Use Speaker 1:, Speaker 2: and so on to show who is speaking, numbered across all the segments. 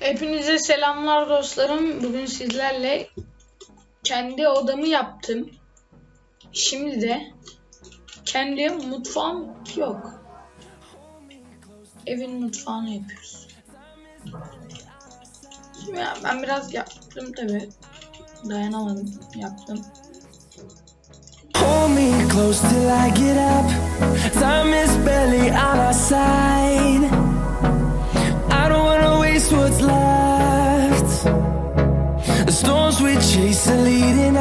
Speaker 1: Hepinize selamlar dostlarım. Bugün sizlerle kendi odamı yaptım. Şimdi de kendi mutfağım yok. Evin mutfağını yapıyoruz. Ya ben biraz yaptım tabi. Dayanamadım. Yaptım.
Speaker 2: Hold me close till I get up. Time is barely on our side. What's left. The storms we chase are leading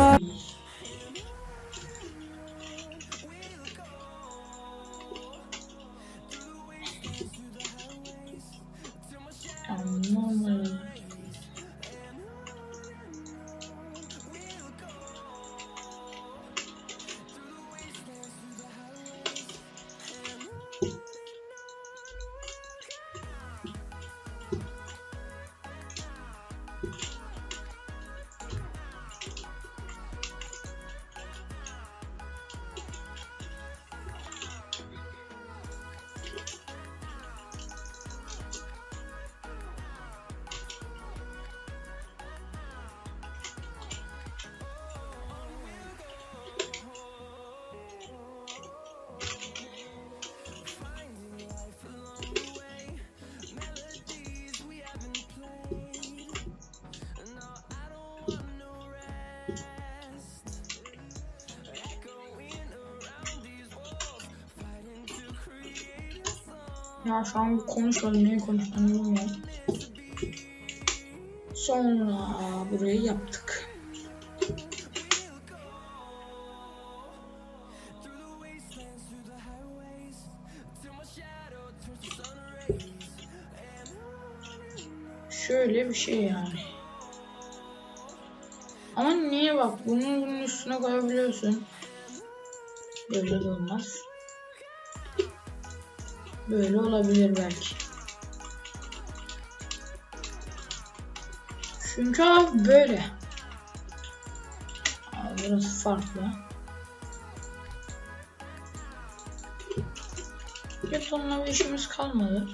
Speaker 1: Ya şu an konuşmadım. Neyi konuştuğumu bilmiyorum. Sonra burayı yaptık. Şöyle bir şey yani. Ama niye bak bunu bunun üstüne koyabiliyorsun. Böyle de olmaz. Böyle olabilir belki. Çünkü abi böyle. Abi burası farklı. Betonla bir işimiz kalmadı.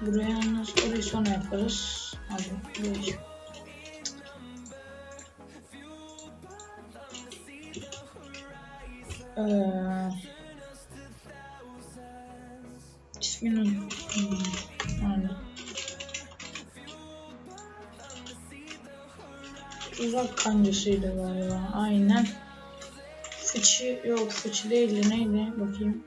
Speaker 1: Buraya yalnız orayı sonra yaparız. Hadi buraya. Eee İsmini unuttum. Aynen. Uzak kancasıydı galiba. Aynen. Fıçı yok fıçı değildi neydi bakayım.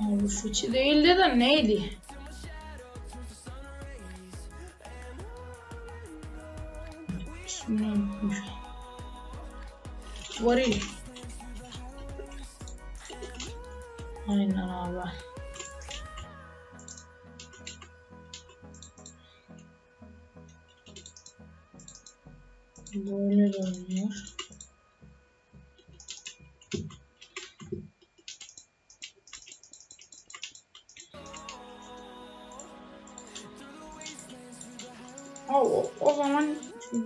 Speaker 1: Abi fıçı değildi de neydi? İsmini unutmuşum. Varil. Aynen abi. Böyle dönüyor. O, o zaman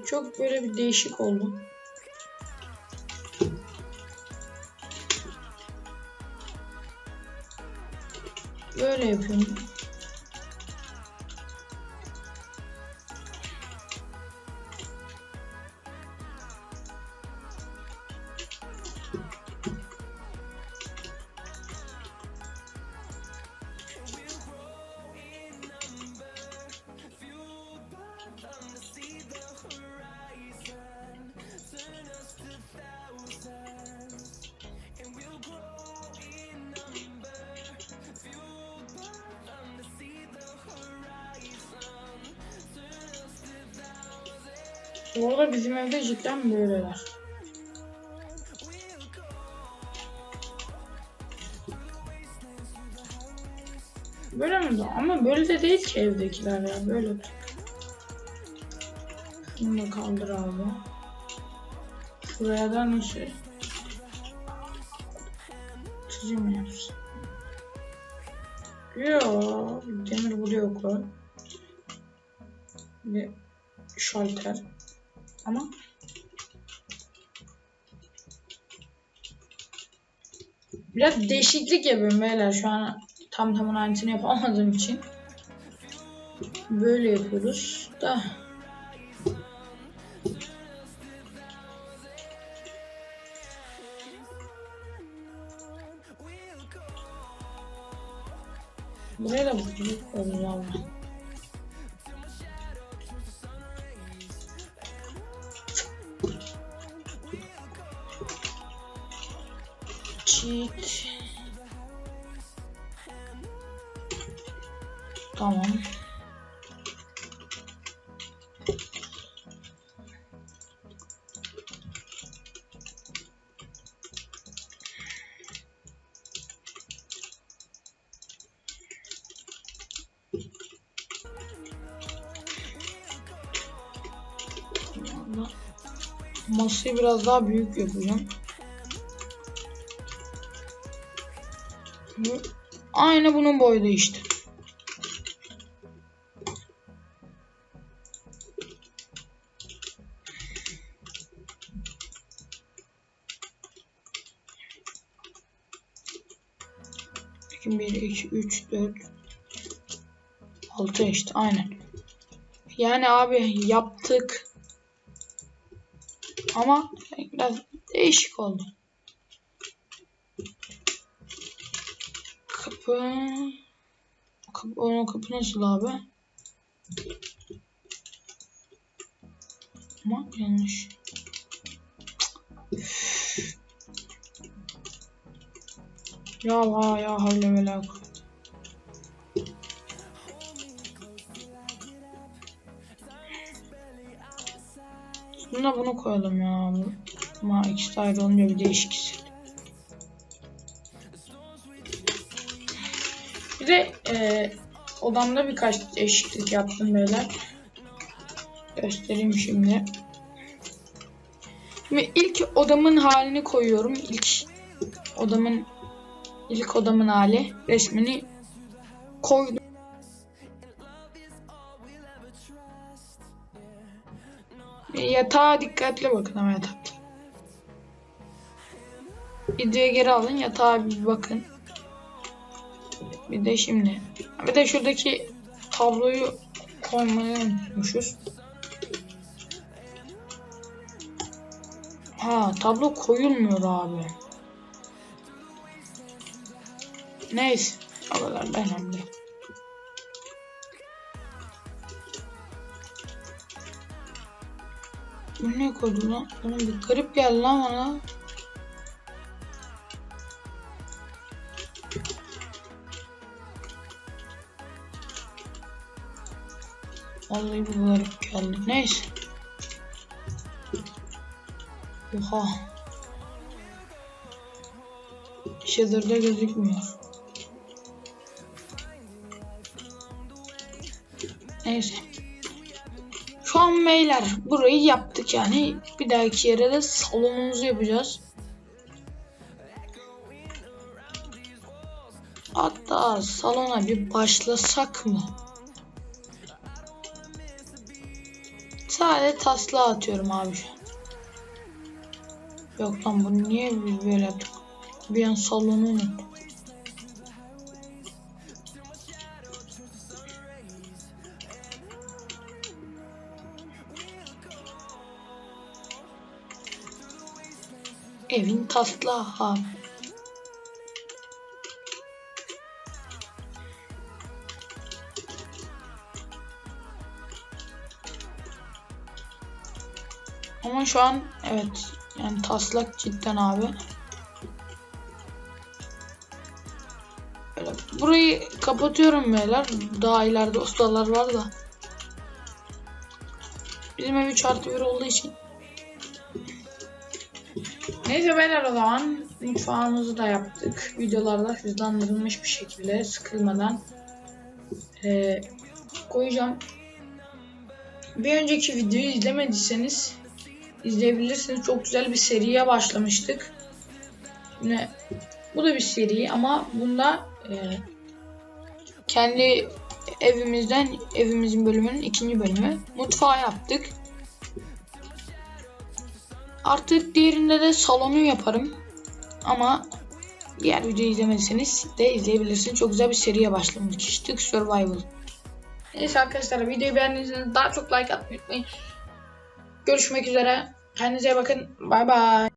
Speaker 1: çok böyle bir değişik oldu. Böyle yapıyorum. Bu arada bizim evde cidden böyleler. Böyle mi de? Ama böyle de değil ki evdekiler ya. Böyle. Bunu da kaldır abi. Şuraya da nasıl? Çizim mi yapsın? Yo, demir blok Bir şalter. Ama biraz değişiklik yapıyorum beyler. Şu an tam tamına aynısını yapamadığım için. Böyle yapıyoruz da. Buraya da büyük koyuyoruz abi. Cheat. Tamam. Masayı biraz daha büyük yapacağım. Bu aynı bunun boyda işte. Bakın 1, 2, 3, 4, 6 işte aynen. Yani abi yaptık. Ama biraz değişik oldu. Kapı... Kapı, onun kapı nasıl abi? Ama yanlış. Ya ha ya havle ve la. Buna bunu koyalım ya. Ama ikisi ayrı olunca bir değişik Bir de e, odamda birkaç değişiklik yaptım beyler. Göstereyim şimdi. Şimdi ilk odamın halini koyuyorum. İlk odamın ilk odamın hali resmini koydum. Yatağa dikkatli bakın ama yatakta. Videoya geri alın yatağa bir bakın. Bir de şimdi. Bir de şuradaki tabloyu koymayı unutmuşuz. Ha tablo koyulmuyor abi. Neyse. Kadar da önemli. Bu ne koydu lan? Oğlum bir garip geldi lan bana. Vallahi bu garip geldi. Neyse. Oha. Shader'da gözükmüyor. Neyse. Şu an beyler burayı yaptık yani. Bir dahaki yere de salonumuzu yapacağız. Hatta salona bir başlasak mı? Sadece taslağı atıyorum abi şu an. Yok lan bunu niye böyle yaptık? Bir an salonu unuttum. Evin taslağı abi. Ama şu an evet yani taslak cidden abi. Burayı kapatıyorum beyler. Daha ileride ustalar var da. Bizim ev 3 artı 1 olduğu için. Neyse beyler o zaman mutfağımızı da yaptık. Videolarda hızlandırılmış bir şekilde sıkılmadan eee, koyacağım. Bir önceki videoyu izlemediyseniz izleyebilirsiniz. Çok güzel bir seriye başlamıştık. Yine bu da bir seri ama bunda eee, kendi evimizden evimizin bölümünün ikinci bölümü mutfağı yaptık. Artık diğerinde de salonu yaparım. Ama Diğer videoyu izlemediyseniz de izleyebilirsiniz. Çok güzel bir seriye başlamıştık. Survival. Neyse arkadaşlar videoyu beğendiyseniz daha çok like atmayı unutmayın. Görüşmek üzere. Kendinize bakın. Bay bay.